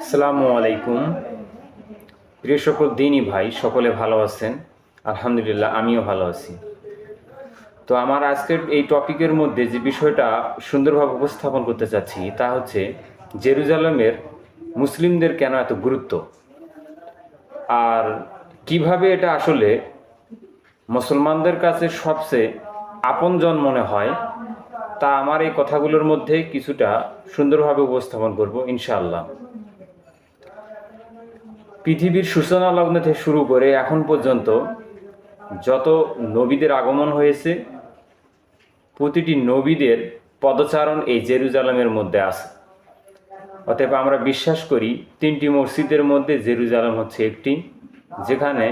আসসালামু আলাইকুম। প্রিয় সকল দিনই ভাই, সকলে ভালো আছেন? আলহামদুলিল্লাহ, আমিও ভালো আছি। তো আমার আজকের এই টপিকের মধ্যে যে বিষয়টা সুন্দরভাবে উপস্থাপন করতে চাচ্ছি, তা হচ্ছে জেরুজালেমের মুসলিমদের কেন এত গুরুত্ব? আর কীভাবে এটা আসলে মুসলমানদের কাছে সবচেয়ে আপনজন মনে হয়, তা আমার এই কথাগুলোর মধ্যে কিছুটা সুন্দরভাবে উপস্থাপন করব, ইনশাআল্লাহ। পৃথিবীর সূচনা লগ্ন থেকে শুরু করে এখন পর্যন্ত যত নবীদের আগমন হয়েছে, প্রতিটি নবীদের পদচারণ এই জেরুজালেমের মধ্যে আছে। অতএব আমরা বিশ্বাস করি তিনটি মসজিদের মধ্যে জেরুজালেম হচ্ছে একটি, যেখানে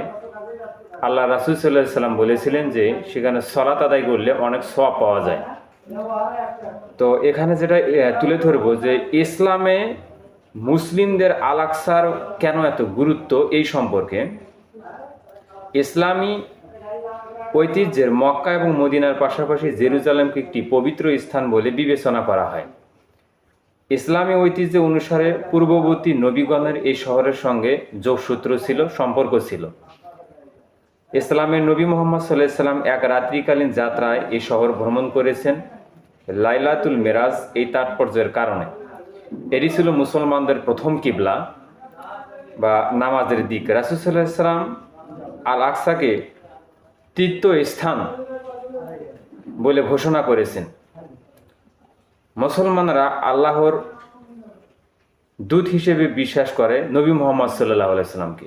আল্লাহ রাসুল সাল্লাহ সাল্লাম বলেছিলেন যে সেখানে সলাত আদায় করলে অনেক সব পাওয়া যায়। তো এখানে যেটা তুলে ধরবো যে ইসলামে মুসলিমদের আলাকসার কেন এত গুরুত্ব এই সম্পর্কে? ইসলামী ঐতিহ্যের মক্কা এবং মদিনার পাশাপাশি জেরুজালেমকে একটি পবিত্র স্থান বলে বিবেচনা করা হয়। ইসলামী ঐতিহ্য অনুসারে পূর্ববর্তী নবীগণের এই শহরের সঙ্গে যোগসূত্র ছিল, সম্পর্ক ছিল। ইসলামের নবী মোহাম্মদ সাল্লাহ সাল্লাম এক রাত্রিকালীন যাত্রায় এই শহর ভ্রমণ করেছেন, লাইলাতুল মেরাজ এই তাৎপর্যের কারণে। এটি ছিল মুসলমানদের প্রথম কিবলা বা নামাজের দিক। রাসুল সাল্লাহ সাল্লাম আল আকসাকে তীর্থ স্থান বলে ঘোষণা করেছেন। মুসলমানরা আল্লাহর দূত হিসেবে বিশ্বাস করে নবী মোহাম্মদ সাল্লাহ আলাইসাল্লামকে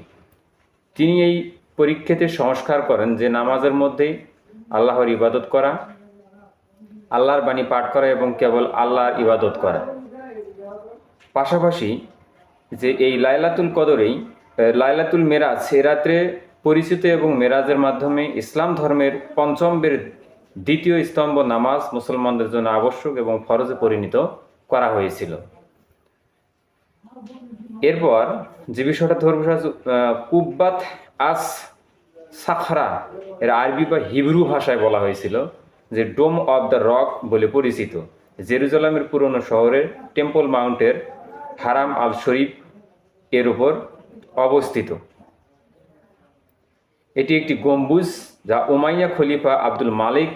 তিনি এই পরীক্ষাতে সংস্কার করেন যে নামাজের মধ্যে আল্লাহর ইবাদত করা, আল্লাহর বাণী পাঠ করা এবং কেবল আল্লাহর ইবাদত করা। পাশাপাশি যে এই লাইলাতুল কদরেই লাইলাতুল মেরাজ সে রাত্রে পরিচিত এবং মেরাজের মাধ্যমে ইসলাম ধর্মের পঞ্চম বের দ্বিতীয় স্তম্ভ নামাজ মুসলমানদের জন্য আবশ্যক এবং ফরজে পরিণত করা হয়েছিল। এরপর যে বিষয়টা হচ্ছে, কুব্বাত আস সাখরা এর আরবি বা হিব্রু ভাষায় বলা হয়েছিল যে ডোম অব দ্য রক বলে পরিচিত। জেরুজালামের পুরনো শহরের টেম্পল মাউন্টের হারাম আল শরীফ এর উপর অবস্থিত। এটি একটি গম্বুজ যা উমাইয়া খলিফা আব্দুল মালিক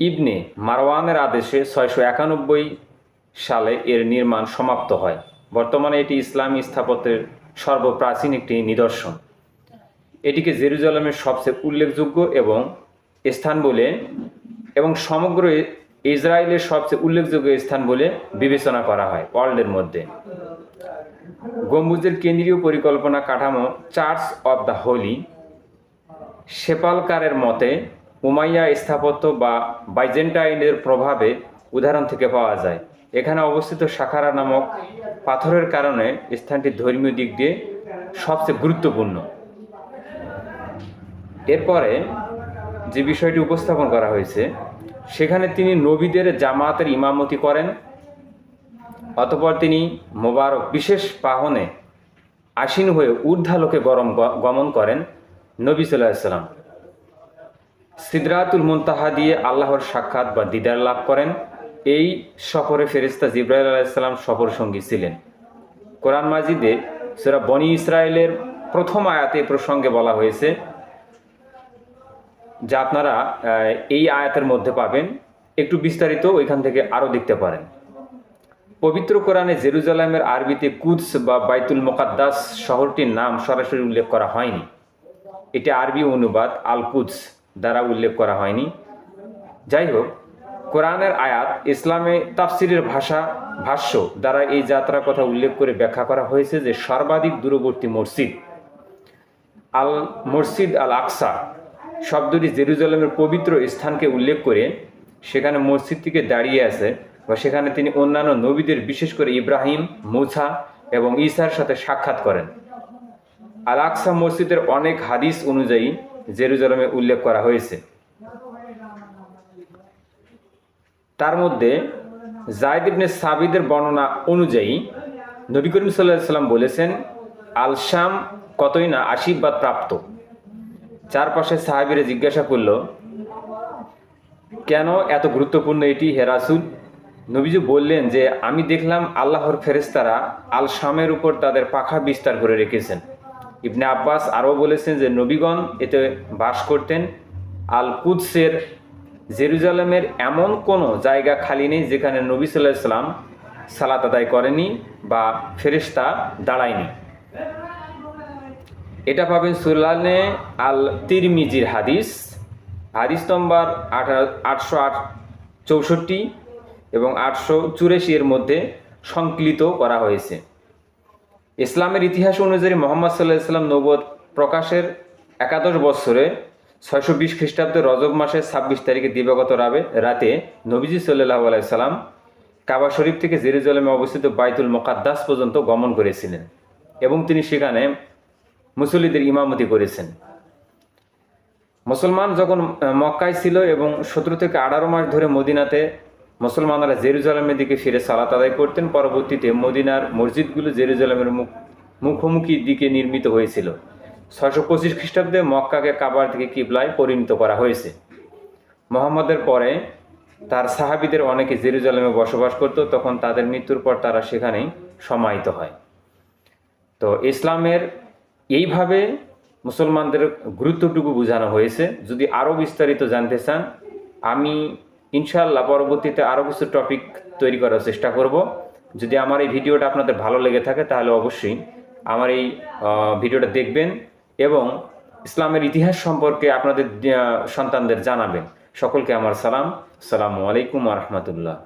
ইবনে মারওয়ানের আদেশে ছয়শো একানব্বই সালে এর নির্মাণ সমাপ্ত হয়। বর্তমানে এটি ইসলামী স্থাপত্যের সর্বপ্রাচীন একটি নিদর্শন। এটিকে জেরুজালেমের সবচেয়ে উল্লেখযোগ্য এবং স্থান বলে এবং সমগ্র ইসরায়েলের সবচেয়ে উল্লেখযোগ্য স্থান বলে বিবেচনা করা হয় ওয়ার্ল্ডের মধ্যে। গম্বুজের কেন্দ্রীয় পরিকল্পনা কাঠামো চার্চ অব দ্য হোলি সেপালকারের মতে, উমাইয়া স্থাপত্য বা বাইজেন্টাইনের প্রভাবে উদাহরণ থেকে পাওয়া যায়। এখানে অবস্থিত সাখারা নামক পাথরের কারণে স্থানটি ধর্মীয় দিক দিয়ে সবচেয়ে গুরুত্বপূর্ণ। এরপরে যে বিষয়টি উপস্থাপন করা হয়েছে সেখানে তিনি নবীদের জামাতের ইমামতি করেন, অতপর তিনি মোবারক বিশেষ পাহনে আসীন হয়ে ঊর্ধ্বালোকে গরম গমন করেন নবী সাল্লাম। সিদরাতুল মুনতাহা দিয়ে আল্লাহর সাক্ষাৎ বা দিদার লাভ করেন। এই সফরে ফেরিস্তা জিব্রাইল আলাইসাল্লাম সফর সঙ্গী ছিলেন। কোরআন মাজিদে সেরা বনি ইসরায়েলের প্রথম আয়াতে প্রসঙ্গে বলা হয়েছে যা আপনারা এই আয়াতের মধ্যে পাবেন। একটু বিস্তারিত ওইখান থেকে আরও দেখতে পারেন। পবিত্র কোরআনে জেরুজালামের আরবিতে কুদস বা বাইতুল মোকাদ্দাস শহরটির নাম সরাসরি উল্লেখ করা হয়নি। এটি আরবি অনুবাদ আল কুদস দ্বারা উল্লেখ করা হয়নি। যাই হোক, কোরআনের আয়াত ইসলামে তাফসিরের ভাষা, ভাষ্য দ্বারা এই যাত্রার কথা উল্লেখ করে ব্যাখ্যা করা হয়েছে যে সর্বাধিক দূরবর্তী মসজিদ আল মসজিদ আল আকসা শব্দটি জেরুজালেমের পবিত্র স্থানকে উল্লেখ করে সেখানে মসজিদটিকে দাঁড়িয়ে আছে বা সেখানে তিনি অন্যান্য নবীদের, বিশেষ করে ইব্রাহিম মুছা এবং ঈসার সাথে সাক্ষাৎ করেন। আল আকসা মসজিদের অনেক হাদিস অনুযায়ী জেরুজালেমে উল্লেখ করা হয়েছে। তার মধ্যে জায়দ ইবনে সাবিদের বর্ণনা অনুযায়ী নবী করিম সাল্লাহ সাল্লাম বলেছেন আল শাম কতই না আশীর্বাদ প্রাপ্ত চারপাশে সাহাবিরা জিজ্ঞাসা করল, কেন এত গুরুত্বপূর্ণ এটি হেরাসুল নবীজি বললেন যে, আমি দেখলাম আল্লাহর ফেরেস্তারা আল শামের উপর তাদের পাখা বিস্তার করে রেখেছেন। ইবনে আব্বাস আরও বলেছেন যে, নবীগণ এতে বাস করতেন। আল কুদসের জেরুজালেমের এমন কোনো জায়গা খালি নেই যেখানে নবী সাল্লাহ সাল্লাম সালাত আদায় করেনি বা ফেরেস্তা দাঁড়ায়নি। এটা পাবেন সুলানে আল তিরমিজির হাদিস হাদিস নম্বর আটশো আট চৌষট্টি এবং আটশো চুরাশি এর মধ্যে সংকলিত করা হয়েছে। ইসলামের ইতিহাস অনুযায়ী মোহাম্মদ সাল্লাহ ইসলাম নবদ প্রকাশের একাদশ বৎসরে ছয়শো বিশ খ্রিস্টাব্দে রজব মাসের ছাব্বিশ তারিখে দিবাগত রাবে, রাতে নবীজি সাল্লাহ আলাইসাল্লাম কাবা শরীফ থেকে জেরুজালেমে অবস্থিত বাইতুল মোকাদ্দাস পর্যন্ত গমন করেছিলেন এবং তিনি সেখানে মুসল্লিদের ইমামতি করেছেন। মুসলমান যখন মক্কায় ছিল এবং সতেরো থেকে আঠারো মাস ধরে মদিনাতে মুসলমানরা জেরুজালেমের দিকে ফিরে সালাত আদায় করতেন, পরবর্তীতে মদিনার মসজিদগুলো জেরুজালেমের মুখ, মুখোমুখি দিকে নির্মিত হয়েছিল। ছয়শো পঁচিশ খ্রিস্টাব্দে মক্কাকে কাবার থেকে কিবলায় পরিণত করা হয়েছে। মোহাম্মদের পরে তার সাহাবিদের অনেকে জেরুজালেমে বসবাস করত, তখন তাদের মৃত্যুর পর তারা সেখানেই সমাহিত হয়। তো ইসলামের এইভাবে মুসলমানদের গুরুত্বটুকু বোঝানো হয়েছে। যদি আরও বিস্তারিত জানতে চান, আমি ইনশাআল্লাহ পরবর্তীতে আরও কিছু টপিক তৈরি করার চেষ্টা করব। যদি আমার এই ভিডিওটা আপনাদের ভালো লেগে থাকে, তাহলে অবশ্যই আমার এই ভিডিওটা দেখবেন এবং ইসলামের ইতিহাস সম্পর্কে আপনাদের সন্তানদের জানাবেন। সকলকে আমার সালাম। সালামু আলাইকুম রহমতুল্লাহ।